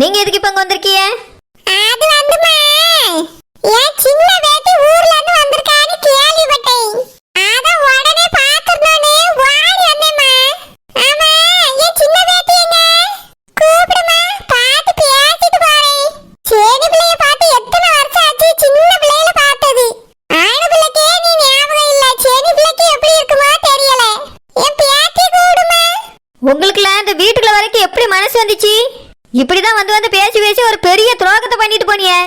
நீங்க எதுக்கு இப்ப வந்திருக்கீங்க? அது வந்துமா. சின்ன வேட்டி ஊர்ல இருந்து வந்திருக்கான்னு கேள்விப்பட்டேன். அத உடனே பாத்துறனே வாடி அண்ணேமா ஆமா சின்ன வேட்டி எங்க? கூப்பிடுமா பாத்து பேசிட்டு பாரு சேனி பிள்ளைய பாத்து எத்தனை சின்ன பிள்ளையில பார்த்தது? ஆயின பிள்ளைக்கே நீ ஞாபகம் பிள்ளைக்கு எப்படி இருக்குமோ தெரியல. என் பேத்தி கூடுமா? உங்களுக்குலாம் இந்த வீட்டுக்குள்ள வரைக்கும் எப்படி மனசு வந்துச்சு? இப்படி தான் வந்து வந்து பேசி பேசி ஒரு பெரிய துரோகத்தை பண்ணிட்டு போனியே.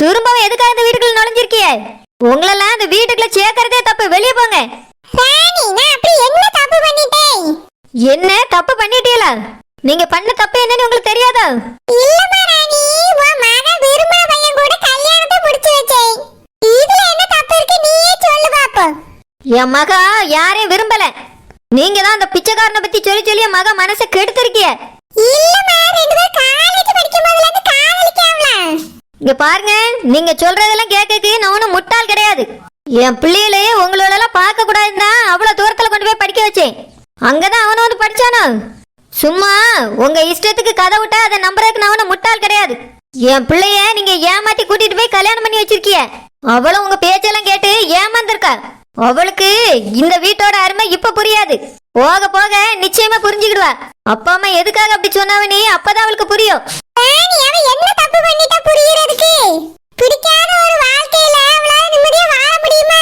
திரும்பவும் எதுக்காக இந்த வீட்டுக்குள்ள நுழைஞ்சிருக்கிய? உங்களெல்லாம் அந்த வீட்டுக்குள்ள சேர்க்கறதே தப்பு. வெளியே போங்க. என்ன தப்பு பண்ணிட்டீங்களா? நீங்க பண்ண தப்பு என்னன்னு உங்களுக்கு தெரியாதா? என் மகா யாரையும் விரும்பல. நீங்க தான் அந்த பிச்சைக்காரனை பத்தி சொல்லி சொல்லி மக மனசை கெடுத்திருக்கிய. இங்க பாருங்க நீங்க சொல்றதெல்லாம் கேட்கக்கு நான் ஒன்றும் முட்டாள் கிடையாது. என் பிள்ளைகளையே உங்களோட எல்லாம் பார்க்க கூடாதுதான் அவ்வளவு தூரத்துல கொண்டு போய் படிக்க வச்சேன். அங்கதான் அவனை வந்து படிச்சானோ? சும்மா உங்க இஷ்டத்துக்கு கதை விட்டா அதை நம்புறதுக்கு நான் ஒன்றும் முட்டாள் கிடையாது. என் பிள்ளைய நீங்க ஏமாத்தி கூட்டிட்டு போய் கல்யாணம் பண்ணி வச்சிருக்கிய. அவளும் உங்க பேச்செல்லாம் கேட்டு ஏமாந்துருக்கா. அவளுக்கு இந்த வீட்டோட அருமை இப்ப புரியாது. போக போக நிச்சயமா புரிஞ்சுக்கிடுவா. அப்பா அம்மா எதுக்காக அப்படி சொன்னாவனே அப்பதான் அவளுக்கு புரியும். என்ன தப்பு பண்ணிட்டா புரியறதுக்கு? பிடிக்காத ஒரு வாழ்க்கையில அவளால நிம்மதியா வாழ முடியுமா?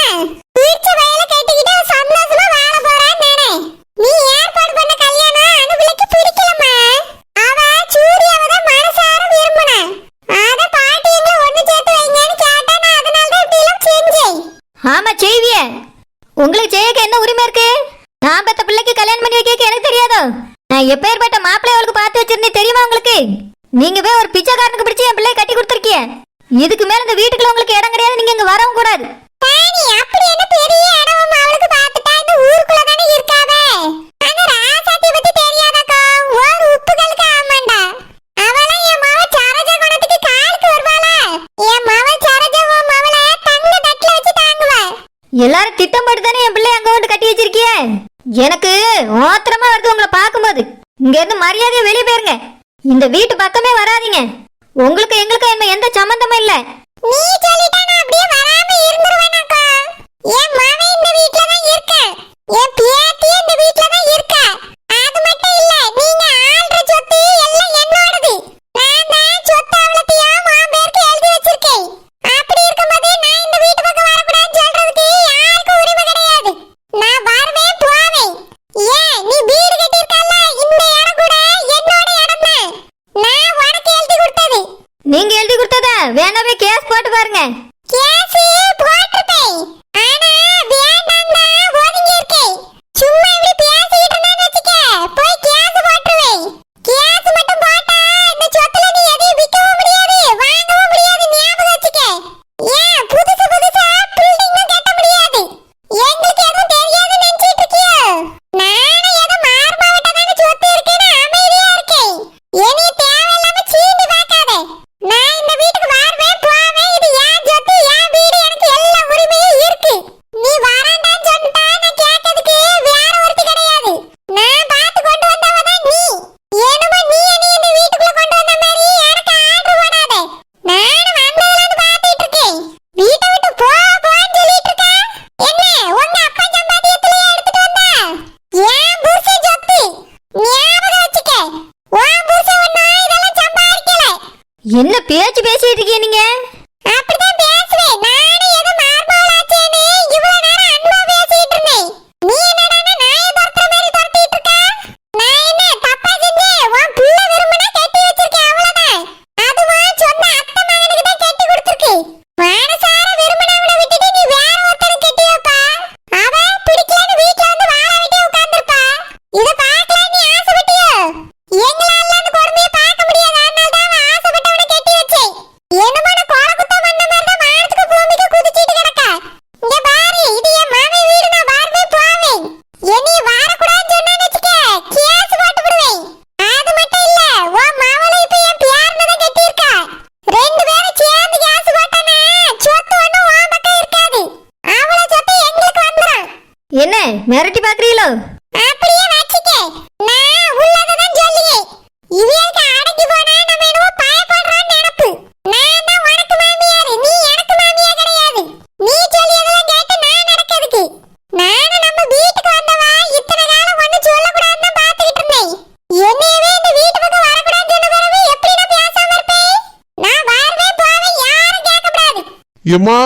ஏம்மா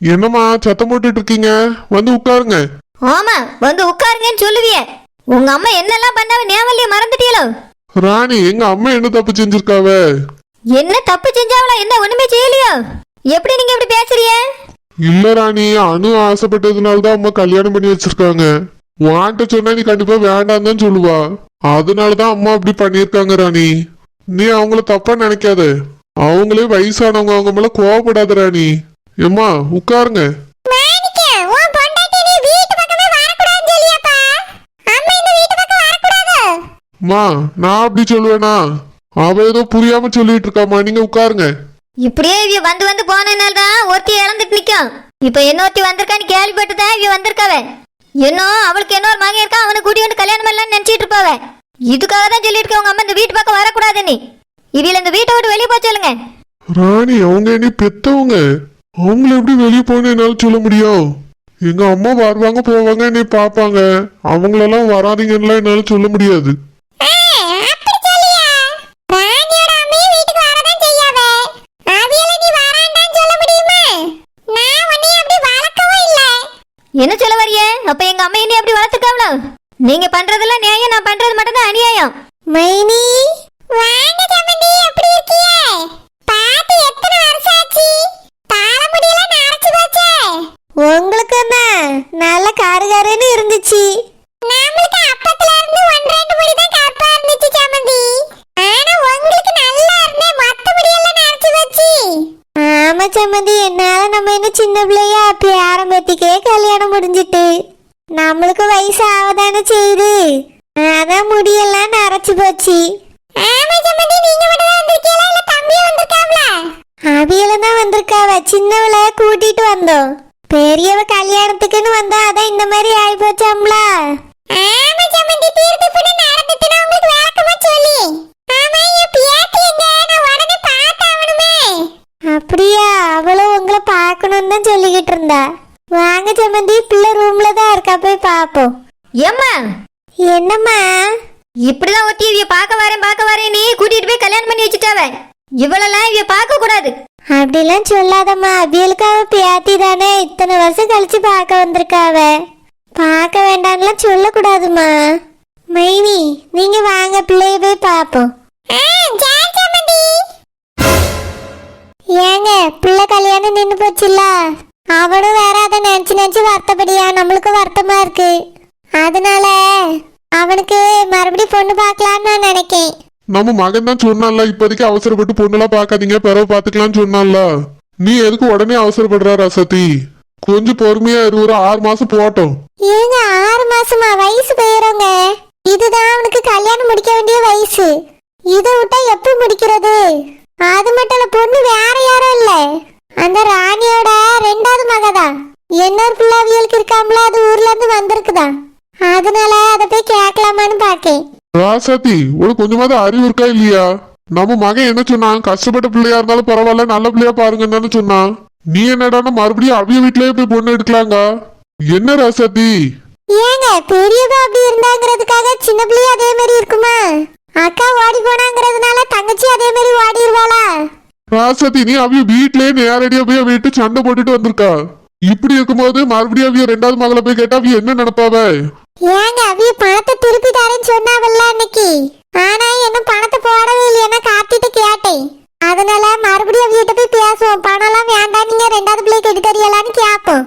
என்னம்மா சத்தம் போட்டுட்டு இருக்கீங்க வந்து உட்காருங்க. ஆமா வந்து உட்காருங்கன்னு சொல்லுவியே. உங்க அம்மா என்னெல்லாம் பண்ணாவ ஞாபகம் மறந்துட்டீங்களோ ராணி எங்க அம்மா என்ன தப்பு செஞ்சிருக்காவ? என்ன தப்பு செஞ்சாவளா? என்ன ஒண்ணுமே செய்யலையோ? எப்படி நீங்க இப்படி பேசுறிய இல்ல ராணி அனு ஆசைப்பட்டதுனால தான் அம்மா கல்யாணம் பண்ணி வச்சிருக்காங்க. வான்ட்ட சொன்னா நீ கண்டிப்பா வேண்டாம் தான் சொல்லுவா. அதனாலதான் அம்மா அப்படி பண்ணியிருக்காங்க ராணி. நீ அவங்கள தப்பா நினைக்காத. அவங்களே வயசானவங்க அவங்க மேல கோவப்படாத ராணி. ஏம்மா உட்காருங்க. நீ? அம்மா நான் அப்படி சொல்லுவேனா? அவ ஏதோ புரியாம சொல்லிட்டு இருக்காம்மா நீங்க உட்காருங்க. இப்படியே இவ வந்து வந்து போனதுனால தான் ஒருத்தி இழந்துட்டு நிக்கும். இப்ப இன்னொருத்தி வந்திருக்கான்னு கேள்விப்பட்டுதான் இவ வந்திருக்காவ. இன்னும் அவளுக்கு இன்னொரு மகன் இருக்கா? அவனை கூட்டி வந்து கல்யாணம் பண்ணலாம்னு நினைச்சிட்டு இருப்பாவ. இதுக்காக தான் சொல்லிட்டு இருக்க உங்க அம்மா இந்த வீட்டு பக்கம் வரக்கூடாது நீ இவில இந்த வீட்டை விட்டு வெளியே போக சொல்லுங்க. ராணி அவங்க என்ன பெத்தவங்க. அவங்கள எப்படி வெளியே போகணும் என்னால் சொல்ல முடியும்? எங்க அம்மா வருவாங்க போவாங்க என்னை பார்ப்பாங்க. அவங்களெல்லாம் வராதிங்கன்னா என்னால் சொல்ல முடியாது ஆ, அப்படி சொல்லியா? ராணியோட அம்மையும் வீட்டுக்கு வரதான் செய்யாவ. அவியல நீ வராண்டான்னு சொல்ல முடியுமா? நான் உன்னைய அப்படி வளர்க்கவும் இல்ல. என்ன சொல்ல வரிய அப்ப எங்க அம்மா என்னை அப்படி வளர்த்துக்காவளோ நீங்க பண்றதெல்லாம் நியாயம் நான் பண்றது மட்டும் தான் அநியாயம் மைனி வாங்க சம்மந்தி எப்படி இருக்கீங்க பாத்து எத்தனை வருஷம் ஆச்சு தலைமுடியெல்லாம் நரைச்சு போச்சே உங்களுக்கு நல்ல காருகாருன்னு இருந்துச்சு நம்மளுக்கு அப்பத்துல இருந்து ஒன்று ரெண்டு முடி தான் கருப்பா இருந்துச்சு சம்மந்தி ஆனா உங்களுக்கு நல்லா இருந்தே மத்த முடியெல்லாம் நரைச்சு போச்சு ஆமா என்னால நம்ம என்ன சின்ன பிள்ளையா ஆரம்பத்துக்கே கல்யாணம் முடிஞ்சிட்டு. நம்மளுக்கு வயசு ஆவதானே செய்யுது அதான் முடியெல்லாம் நரைச்சு போச்சு. அவியல தான் வந்திருக்காவ. கூட்டிட்டு வந்தோம். பெரியவ கல்யாணத்துக்குன்னு வந்தா அதான் இந்த மாதிரி ஆயி போச்சாம்ல ஆமா சம்மந்தி தீர்த்து உங்களுக்கு விளக்கமா சொல்லி ஆமா என் பியாத்தி எங்க நான் உடனே பார்த்தாவணுமே அப்படியா அவளும் உங்களை பார்க்கணும்னு தான் சொல்லிக்கிட்டு இருந்தா? வாங்க சம்மந்தி பிள்ளை ரூம்ல தான் இருக்கா போய் பாப்போம். ஏம்மா? என்னம்மா? இப்படிதான் ஒத்தி இவிய பார்க்க வரேன் பார்க்க வரேன் நீ கூட்டிட்டு போய் கல்யாணம் பண்ணி வச்சுட்டாவ. இவளெல்லாம் இவிய பார்க்க கூடாது அப்படிலாம் சொல்லாதம்மா அவியலுக்காக பியாத்தி தானே இத்தனை வருஷம் கழிச்சு பார்க்க வந்திருக்காவ. பார்க்க வேண்டாம்லாம் சொல்லக்கூடாதுமா மைனி நீங்க வாங்க பிள்ளைய நம்ம மகன் தான் சொன்னான்ல இப்போதைக்கு அவசரப்பட்டு பொண்ணுலாம் பார்க்காதீங்க பிறகு பார்த்துக்கலாம்னு சொன்னான்ல. நீ எதுக்கு உடனே அவசரப்படுற ரசதி கொஞ்சம் பொறுமையா இரு ஒரு ஆறு மாசம் போட்டோம் ஏங்க ஆறு மாசமா? வயசு போயிடுங்க. இதுதான் அவனுக்கு கல்யாணம் முடிக்க வேண்டிய வயசு. இதை விட்டா எப்ப முடிக்கிறது? அது மட்டும் இல்ல பொண்ணு வேற யாரும் இல்ல. அந்த ராணியோட ரெண்டாவது மகதான். இன்னொரு பிள்ளாவியலுக்கு இருக்காமல அது ஊர்ல இருந்து வந்திருக்குதா அதனால அதை போய் கேட்கலாமான்னு பாக்கேன் ராசாத்தி உனக்கு கொஞ்சமாவது அறிவு இருக்கா இல்லையா? நம்ம மகன் என்ன சொன்னான்? கஷ்டப்பட்ட பிள்ளையா இருந்தாலும் பரவாயில்ல நல்ல பிள்ளையா பாருங்கன்னு சொன்னான். நீ என்னடான்னா மறுபடியும் அவிய வீட்லயே போய் பொண்ணு எடுக்கலாங்க. என்ன ராசாத்தி? ஏங்க பெரியவா அப்படி இருந்தாங்கிறதுக்காக சின்ன பிள்ளையும் அதே மாதிரி இருக்குமா? அக்கா ஓடி போனாங்கிறதுனால தங்கச்சி அதே மாதிரி ஓடிடுவாளா ராசாத்தி நீ அவிய வீட்லயே நேரடியா போய் வீட்டு சண்டை போட்டுட்டு வந்திருக்கா. இப்படி இருக்கும்போது மறுபடியும் அவிய ரெண்டாவது மகளை போய் கேட்டா அவிய என்ன நினைப்பாவ? ஏங்க அவிய பணத்தை திருப்பி தரேன்னு சொன்னாவல்ல அன்னைக்கு. ஆனா என்ன பணத்தை போடவே இல்லையா காத்திட்டு கேட்டேன். அதனால மறுபடியும் அவியிட்ட போய் பேசுவோம். பணம்லாம் வேண்டாம் நீங்க ரெண்டாவது பிள்ளைக்கு எடுத்து தரியலான்னு கேட்போம்.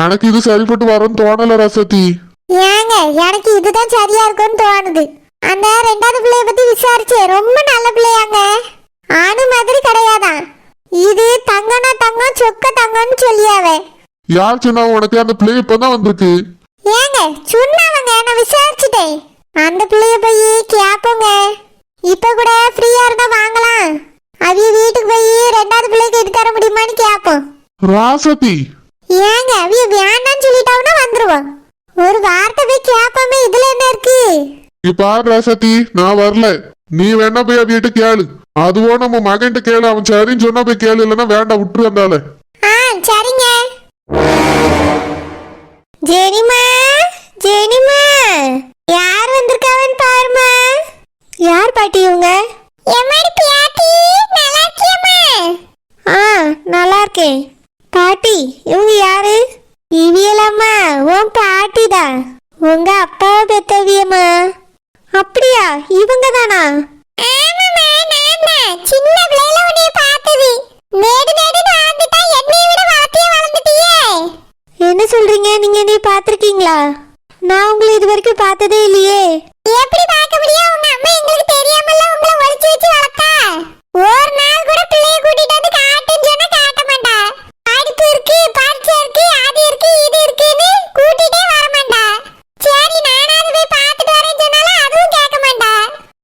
எனக்கு இது சரிப்பட்டு வரும்னு தோணல ராசாத்தி ஏங்க எனக்கு இதுதான் சரியா இருக்கும்னு தோணுது. அந்த ரெண்டாவது பிள்ளைய பத்தி விசாரிச்சேன் ரொம்ப நல்ல பிள்ளையாங்க. ஆணு மாதிரி கிடையாதான். இது தங்கம்னா தங்கம் சொக்க தங்கம்னு சொல்லியாவே. யார் சொன்னா உனக்கு அந்த பிள்ளை இப்பதான் வந்திருக்கு? ஏங்க சொன்னாவங்க நான் விசாரிச்சுட்டேன். அந்த பிள்ளைய போய் கேப்போங்க. இப்ப கூட ஃப்ரீயா இருந்தா வாங்கலாம். அவிய வீட்டுக்கு போய் ரெண்டாவது பிள்ளைக்கு எடுத்து தர முடியுமான்னு கேப்போம். ராசாத்தி ஏங்க அவிய வேண்டாம்னு சொல்லிட்டாங்கன்னா வந்துருவோம். ஒரு வார்த்தை போய் கேப்போமே இதுல என்ன இருக்கு? பாரு ராசாத்தி நான் வரல. நீ வேணா போய் அவியிட்ட கேளு. அதுவோ நம்ம மகன்கிட்ட கேளு அவன் சரின்னு சொன்னா போய் கேளு இல்லைன்னா வேண்டாம் விட்டுரு வந்தால ஜெனிமா ஜெனிமா. யார் வந்திருக்காவன்னு பாருமா. யார் பாட்டி இவங்க? எம்மாடி பியாத்தி நல்லா இருக்கியம்மா. ஆ நல்லா இருக்கேன். பாட்டி இவங்க யாரு? இவியலம்மா உன் பாட்டி தான் உங்க அப்பாவை பெத்தவியம்மா. அப்படியா இவங்க தானா? சின்ன பிள்ளையில உன்னைய பார்த்தது. நேடு நேடு வாழ்ந்துட்டா என்னைய விட வாத்திய வளர்ந்துட்டியே. என்ன சொல்றீங்க? நீங்க என்னைய பாத்திருக்கீங்களா நான் உங்களை இது வரைக்கும் பார்த்ததே இல்லையே. எப்படி பார்க்க முடியும்? உங்க அம்மா எங்களுக்கு தெரியாமல உங்களை ஒளிச்சு வச்சு வளர்த்தா? ஒரு நாள் கூட பிள்ளைய கூட்டிட்டு வந்து காட்டுன்னு சொன்னா காட்ட மாட்டா படிப்பு இருக்கு பரீட்சை இருக்கு அது இருக்கு இது இருக்குன்னு கூட்டிட்டே வர மாட்டா சரி நானாவது போய் பார்த்துட்டு வரேன்னு சொன்னாலும் அதுவும் கேட்க மாட்டா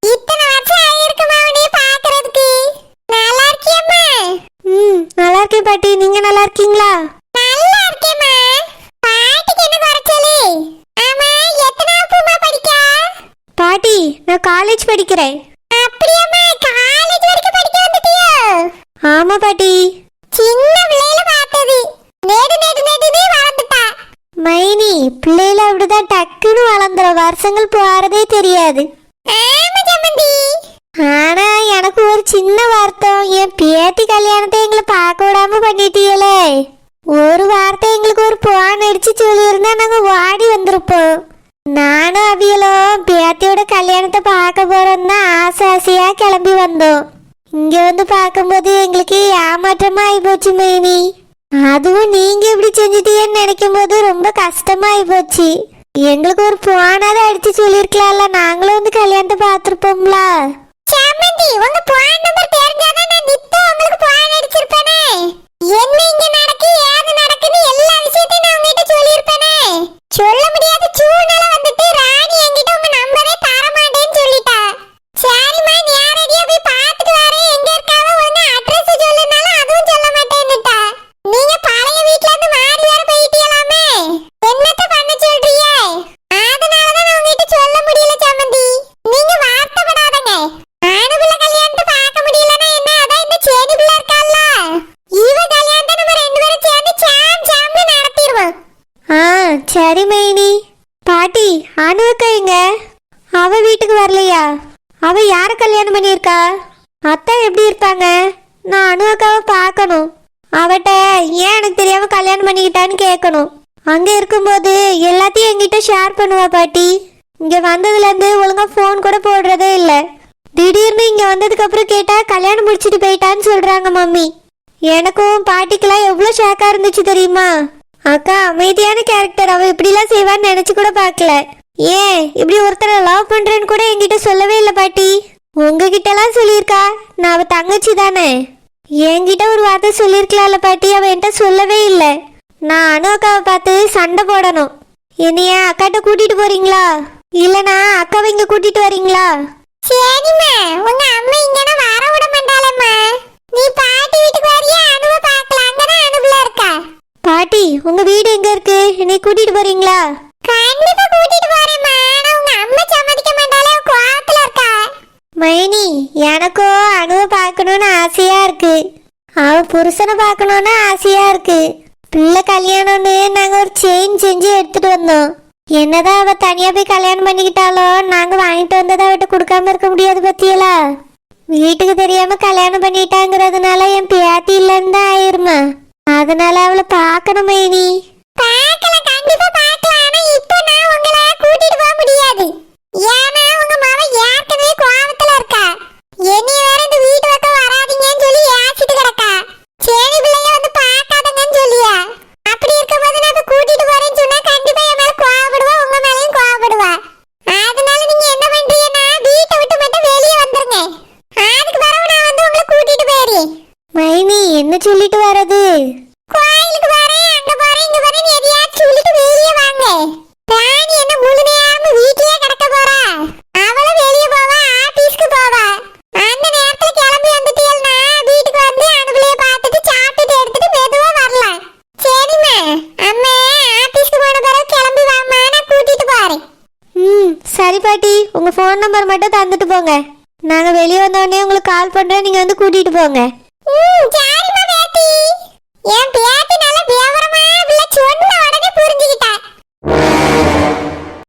இத்தனை வருஷம் ஆயிருக்குமா உன்னைய பார்க்கறதுக்கு நல்லா இருக்கியம்மா ம் நல்லா இருக்கேன் பாட்டி நீங்க நல்லா இருக்கீங்களா நல்லா இருக்கேம்மா பாட்டிக்கு என்ன குறைச்சலு ஆமா எத்தனாவதுமா படிக்க பாட்டி நான் காலேஜ் படிக்கிறேன் அப்படியாம்மா காலேஜ் வரைக்கும் படிக்க வந்துட்டியோ ஆமா பாட்டி சின்ன பிள்ளையில பார்த்தது நேடு நேடு நேடுனே வளர்ந்துட்டா மைனி பிள்ளையில அப்படிதான் டக்குன்னு வளர்ந்துற வருஷங்கள் போறதே தெரியாது. ஆனா எனக்கு ஒரு சின்ன வருத்தம். என் பேத்தி கல்யாணத்தை எங்களை பார்க்க விடாம பண்ணிட்டீங்களே. ஒரு வார்த்தை எங்களுக்கு ஒரு போன் அடிச்சு சொல்லியிருந்தா நாங்க ஓடி வந்திருப்போம். நானும் அவியலும் பேத்தியோட கல்யாணத்தை பார்க்க போறோம் தான் ஆசை ஆசையா கிளம்பி வந்தோம். இங்க வந்து பார்க்கும்போது எங்களுக்கு ஏமாற்றமா ஆயிப்போச்சு மைனி. அதுவும் நீங்க இப்படி செஞ்சிட்டீங்கன்னு நினைக்கும் போது ரொம்ப கஷ்டமா ஆயிப்போச்சு எங்களுக்கு ஒரு போனாத அடிச்சு சொல்லிருக்கலாம்ல. நாங்களும் வந்து கல்யாணத்தை பார்த்திருப்போம்ல. சாமந்தி உங்க போன் நம்பர் தெரிஞ்சாதான் நான் நித்தம் உங்களுக்கு போன் அடிச்சிருப்பேனே. என்ன இங்க நடக்கு ஏது நடக்குன்னு எல்லா விஷயத்தையும் நான் உங்ககிட்ட சொல்லியிருப்பேனே சொல்ல முடியாத சூழ்நிலை வந்துட்டு ராணி என்கிட்ட உங்க நம்பரே தர மாட்டேன்னு சொல்லிட்டா சரிம்மா நேரடியா போய் பார்த்துட்டு வரேன் எங்க இருக்காவ ஒழுங்கா அட்ரஸ் சொல்லுனாலும் அதுவும் சொல்ல மாட்டேன்னுட்டா நீங்க பழைய வீட்ல இருந்து மாறி வேற போயிட்டீங்களாமே என்னத்த பண்ண சொல்றீங்க அதனாலதான் நான் உங்ககிட்ட சொல்ல முடியல சம்மந்தி நீங்க வார்த்தைப்படாதங்க ஆணுபிள்ள கல்யாணத்தை பார்க்க முடியலன்னா என்ன அதான் இந்த சேனி பிள்ளை இருக்கால்ல இவ கல்யாணத்தை நம்ம ரெண்டு பேரும் சேர்ந்து சாம் சாம்னு நடத்திடுவோம் ஆ சரி மைனி பாட்டி அனுவக்கா எங்க அவ வீட்டுக்கு வரலையா அவ யார கல்யாணம் பண்ணியிருக்கா அத்தை எப்படி இருப்பாங்க நான் அனுவக்காவை பார்க்கணும். அவட்ட ஏன் எனக்கு தெரியாம கல்யாணம் பண்ணிக்கிட்டான்னு கேட்கணும். அங்க இருக்கும்போது எல்லாத்தையும் என்கிட்ட ஷேர் பண்ணுவா பாட்டி. இங்க வந்ததுல இருந்து ஒழுங்கா ஃபோன் கூட போடுறதே இல்ல. திடீர்னு இங்க வந்ததுக்கு அப்புறம் கேட்டா கல்யாணம் முடிச்சிட்டு போயிட்டான்னு சொல்றாங்க மம்மி. எனக்கும் பாட்டிக்கெல்லாம் எவ்வளவு ஷாக்கா இருந்துச்சு தெரியுமா? அக்கா அமைதியான கேரக்டர் அவ இப்படிலாம் செய்வான்னு நினைச்சு கூட பார்க்கல. ஏன் இப்படி ஒருத்தரை லவ் பண்றேன்னு கூட என்கிட்ட சொல்லவே இல்லை பாட்டி. உங்ககிட்ட எல்லாம் சொல்லியிருக்கா? நான் அவ தங்கச்சி தானே. என்கிட்ட ஒரு வார்த்தை சொல்லியிருக்கலாம்ல பாட்டி அவ என்கிட்ட சொல்லவே இல்லை. நான் அனு அக்காவை பார்த்து சண்டை போடணும். என்னைய அக்காட்ட கூட்டிட்டு போறீங்களா? இல்லனா அக்காவை இங்க கூட்டிட்டு வரீங்களா? சரிம்மா. உங்க அம்மா இங்கன வர விட மாட்டாளம்மா. நீ பாட்டி வீட்டுக்கு வரியா? அனுவ பார்க்கலாம் அங்கதான் அனுபல இருக்கா. பாட்டி உங்க வீடு எங்க இருக்கு? என்னை கூட்டிட்டு போறீங்களா? கண்டிப்பா கூட்டிட்டு போறேம்மா. ஆனா உங்க அம்மா சம்மதிக்க மாட்டாளே கோவத்துல இருக்கா மைனி எனக்கும் அணுவை பார்க்கணும்னு ஆசையா இருக்கு. அவ புருஷனை பார்க்கணும்னு ஆசையா இருக்கு. பிள்ளை கல்யாணம்னு நாங்க ஒரு செயின் செஞ்சு எடுத்துட்டு வந்தோம். என்னதான் அவ தனியா போய் கல்யாணம் பண்ணிக்கிட்டாலும் நாங்க வாங்கிட்டு வந்ததை அவட்ட கொடுக்காம இருக்க முடியாது பத்தியலா? வீட்டுக்கு தெரியாம கல்யாணம் பண்ணிட்டாங்கிறதுனால என் பேத்தி இல்லைன்னு தான் ஆயிருமா? அதனால அவளை பார்க்கணும் மைனி. பார்க்கல கண்டிப்பா பார்க்கலாம். ஆனா இப்போ நான் உங்களை கூட்டிட்டு போக முடியாது. ஏன்னா உங்க மாவ ஏற்கனவே கோவத்துல இருக்கா என்னைய வேற இந்த வீட்டு பக்கம் வராதீங்கன்னு சொல்லி ஏசிட்டு கிடக்கா சேனி பிள்ளைய வந்து பார்க்காதங்கன்னு சொல்லியா அப்படி இருக்கும்போது நான் இப்ப கூட்டிட்டு போறேன்னு சொன்னா கண்டிப்பா என் மேல கோவப்படுவா உங்க மேலயும் கோவப்படுவா அதனால நீங்க என்ன பண்றீங்கன்னா வீட்டை விட்டு மட்டும் வெளியே வந்துருங்க அதுக்கு பிறகு நான் வந்து உங்களை கூட்டிட்டு போயிடுறேன் மைனி என்ன சொல்லிட்டு வரது கோயிலுக்கு போறேன் அங்க போறேன் இங்க போறேன் எதையாச்சும் சொல்லிட்டு வெளியே வாங்க ராணி என்ன முழு நேரமும் வீட்லயே கிடக்க போறா அவளும் வெளியே போவா ஆபீஸ்க்கு போவா அந்த நேரத்துல கிளம்பி வந்துட்டீங்கன்னா வீட்டுக்கு வந்து அனுபலைய பார்த்துட்டு சாப்பிட்டுட்டு எடுத்துட்டு மெதுவா வரலாம் சரிம்மா அம்மா ஆபீஸ்க்கு போன பிறகு கிளம்பி வாம்மா நான் கூட்டிட்டு போறேன் ம் சரி பாட்டி உங்க ஃபோன் நம்பர் மட்டும் தந்துட்டு போங்க. நாங்கள் வெளியே வந்தோடனே உங்களுக்கு கால் பண்ணுறேன் நீங்கள் வந்து கூட்டிகிட்டு போங்க.